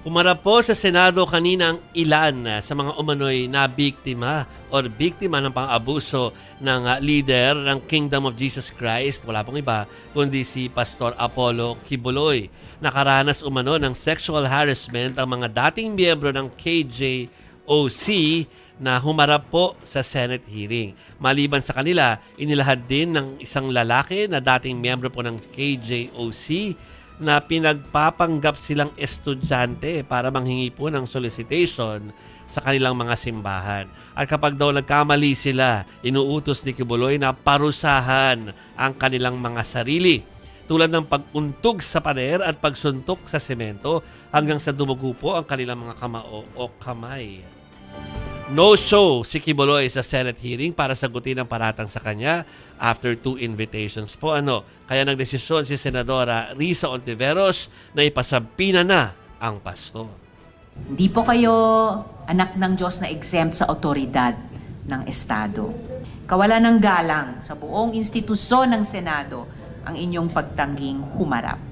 Pumarap po sa Senado kanina ang ilan ah, sa mga umano'y na biktima or biktima ng pang-abuso ng ah, leader ng Kingdom of Jesus Christ. Wala pong iba kundi si Pastor Apollo Kibuloy. Nakaranas umano ng sexual harassment ang mga dating miyembro ng KJOC na humarap po sa Senate hearing. Maliban sa kanila, inilahad din ng isang lalaki na dating miyembro po ng KJOC na pinagpapanggap silang estudyante para manghingi po ng solicitation sa kanilang mga simbahan. At kapag daw nagkamali sila, inuutos ni Kibuloy na parusahan ang kanilang mga sarili tulad ng pag-untog sa pader at pagsuntok sa semento hanggang sa dumugo po ang kanilang mga kamao o kamay. No show si Kibuloy sa Senate hearing para sagutin ang paratang sa kanya after two invitations po. Ano, kaya nagdesisyon si Senadora Risa Ontiveros na ipasabpina na ang pastor. Hindi po kayo anak ng Diyos na exempt sa otoridad ng Estado. Kawalan ng galang sa buong institusyon ng Senado ang inyong pagtangging humarap.